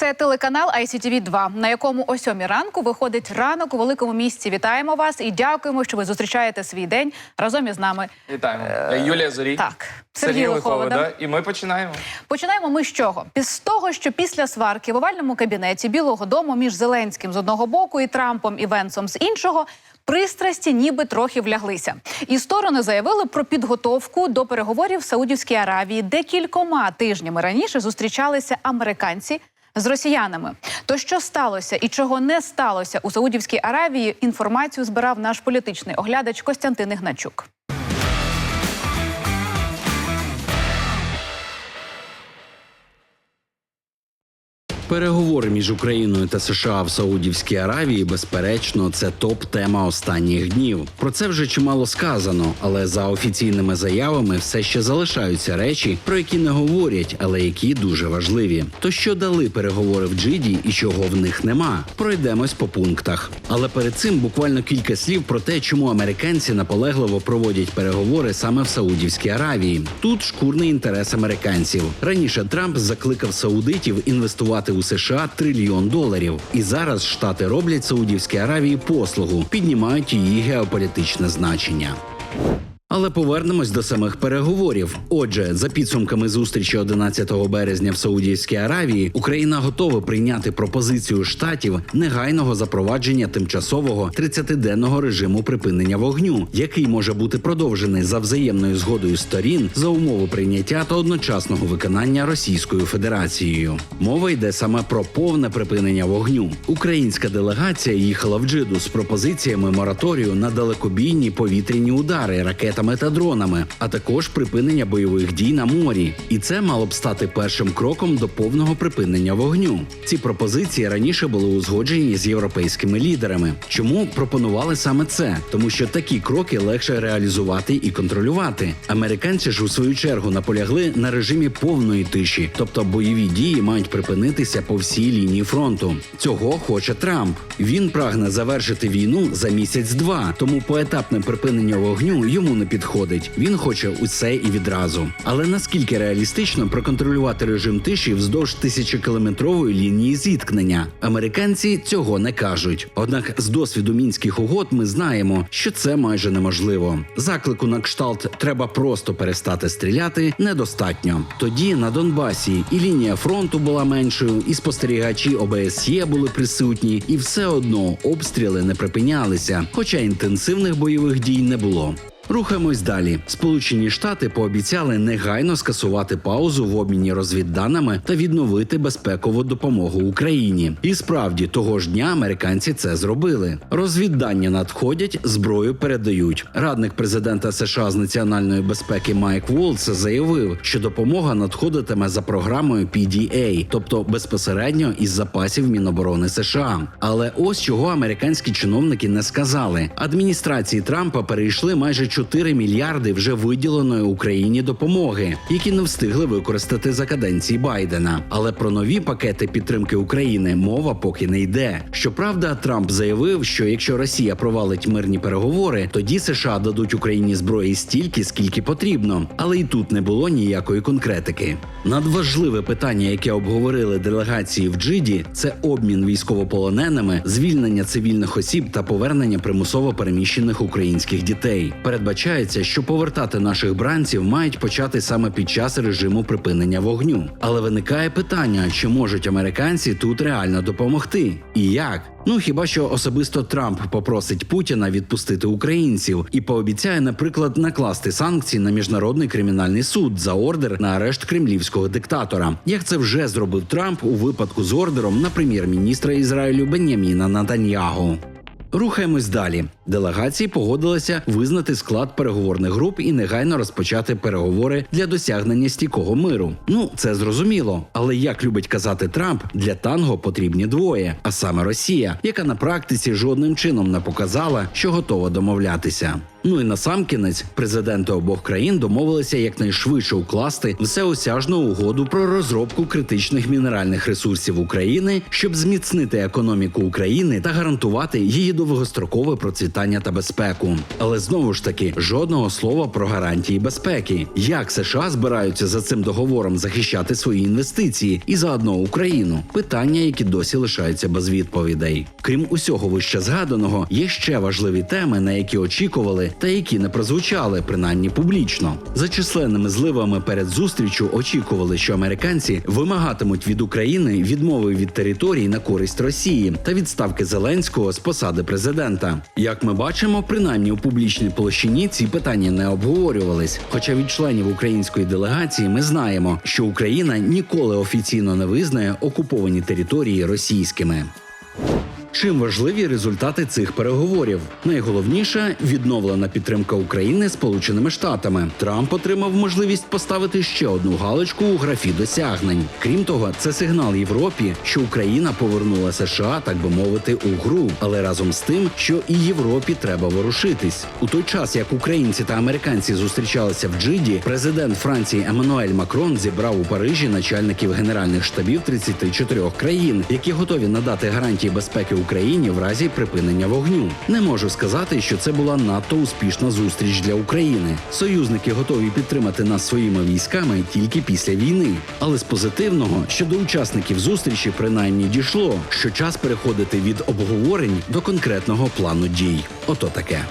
Це телеканал ICTV 2 на якому о сьомій ранку виходить ранок у великому місті. Вітаємо вас і дякуємо, що ви зустрічаєте свій день разом із нами. Вітаємо. Я Юлія Зорій. так, Сергій Сергій Лихова, Лихова, да? І ми починаємо. Починаємо ми з чого? З того, що після сварки в овальному кабінеті Білого Дому між Зеленським з одного боку і Трампом і Венсом з іншого. Пристрасті ніби трохи вляглися, і сторони заявили про підготовку до переговорів в Саудівській Аравії, де кількома тижнями раніше зустрічалися американці з росіянами. То що сталося і чого не сталося у Саудівській Аравії? Інформацію збирав наш політичний оглядач Костянтин Ігначук. Переговори між Україною та США в Саудівській Аравії, безперечно, це топ-тема останніх днів. Про це вже чимало сказано, але за офіційними заявами все ще залишаються речі, про які не говорять, але які дуже важливі. То що дали переговори в Джиді і чого в них нема? Пройдемось по пунктах. Але перед цим буквально кілька слів про те, чому американці наполегливо проводять переговори саме в Саудівській Аравії. Тут шкурний інтерес американців. Раніше Трамп закликав саудитів інвестувати у США трильйон доларів. І зараз штати роблять Саудівській Аравії послугу, піднімають її геополітичне значення. Але повернемось до самих переговорів. Отже, за підсумками зустрічі 11 березня в Саудівській Аравії, Україна готова прийняти пропозицію штатів негайного запровадження тимчасового 30-денного режиму припинення вогню, який може бути продовжений за взаємною згодою сторін за умови прийняття та одночасного виконання Російською Федерацією. Мова йде саме про повне припинення вогню. Українська делегація їхала в Джиду з пропозиціями мораторію на далекобійні повітряні удари ракетами та дронами, а також припинення бойових дій на морі. І це мало б стати першим кроком до повного припинення вогню. Ці пропозиції раніше були узгоджені з європейськими лідерами. Чому пропонували саме це? Тому що такі кроки легше реалізувати і контролювати. Американці ж у свою чергу наполягли на режимі повної тиші, тобто бойові дії мають припинитися по всій лінії фронту. Цього хоче Трамп. Він прагне завершити війну за місяць-два, тому поетапне припинення вогню йому не підходить. Він хоче усе і відразу. Але наскільки реалістично проконтролювати режим тиші вздовж тисячокілометрової лінії зіткнення? Американці цього не кажуть. Однак з досвіду мінських угод ми знаємо, що це майже неможливо. Заклику на кшталт треба просто перестати стріляти недостатньо. Тоді на Донбасі і лінія фронту була меншою, і спостерігачі ОБСЄ були присутні, і все одно обстріли не припинялися, хоча інтенсивних бойових дій не було. Рухаємось далі. Сполучені Штати пообіцяли негайно скасувати паузу в обміні розвідданими та відновити безпекову допомогу Україні. І справді того ж дня американці це зробили. Розвіддання надходять, зброю передають. Радник президента США з національної безпеки Майк Волц заявив, що допомога надходитиме за програмою PDA, тобто безпосередньо із запасів Міноборони США. Але ось чого американські чиновники не сказали. Адміністрації Трампа перейшли майже 4 мільярди вже виділеної Україні допомоги, які не встигли використати за каденції Байдена. Але про нові пакети підтримки України мова поки не йде. Щоправда, Трамп заявив, що якщо Росія провалить мирні переговори, тоді США дадуть Україні зброї стільки, скільки потрібно. Але і тут не було ніякої конкретики. Надважливе питання, яке обговорили делегації в Джиді, це обмін військовополоненими, звільнення цивільних осіб та повернення примусово переміщених українських дітей. Передбачається, що повертати наших бранців мають почати саме під час режиму припинення вогню. Але виникає питання, чи можуть американці тут реально допомогти, і як? Ну хіба що особисто Трамп попросить Путіна відпустити українців і пообіцяє, наприклад, накласти санкції на міжнародний кримінальний суд за ордер на арешт кремлівського диктатора, як це вже зробив Трамп у випадку з ордером на прем'єр-міністра Ізраїлю Беняміна Натаньягу. Рухаємось далі. Делегації погодилися визнати склад переговорних груп і негайно розпочати переговори для досягнення стійкого миру. Ну це зрозуміло. Але як любить казати Трамп, для танго потрібні двоє, а саме Росія, яка на практиці жодним чином не показала, що готова домовлятися. Ну і насамкінець президенти обох країн домовилися якнайшвидше укласти всеосяжну угоду про розробку критичних мінеральних ресурсів України, щоб зміцнити економіку України та гарантувати її довгострокове процвітання та безпеку. Але знову ж таки жодного слова про гарантії безпеки. Як США збираються за цим договором захищати свої інвестиції і заодно Україну? Питання, які досі лишаються без відповідей. Крім усього вище згаданого, є ще важливі теми, на які очікували, та які не прозвучали, принаймні публічно. За численними зливами перед зустрічю очікували, що американці вимагатимуть від України відмови від територій на користь Росії та відставки Зеленського з посади президента. Як ми бачимо, принаймні у публічній площині ці питання не обговорювались. Хоча від членів української делегації ми знаємо, що Україна ніколи офіційно не визнає окуповані території російськими. Чим важливі результати цих переговорів? Найголовніше відновлена підтримка України Сполученими Штатами. Трамп отримав можливість поставити ще одну галочку у графі досягнень. Крім того, це сигнал Європі, що Україна повернула США, так би мовити, у гру, але разом з тим, що і Європі треба ворушитись. У той час, як українці та американці зустрічалися в Джиді, президент Франції Еммануель Макрон зібрав у Парижі начальників генеральних штабів 34 країн, які готові надати гарантії безпеки Україні в разі припинення вогню. Не можу сказати, що це була надто успішна зустріч для України. Союзники готові підтримати нас своїми військами тільки після війни. Але з позитивного щодо учасників зустрічі принаймні дійшло, що час переходити від обговорень до конкретного плану дій. Ото таке.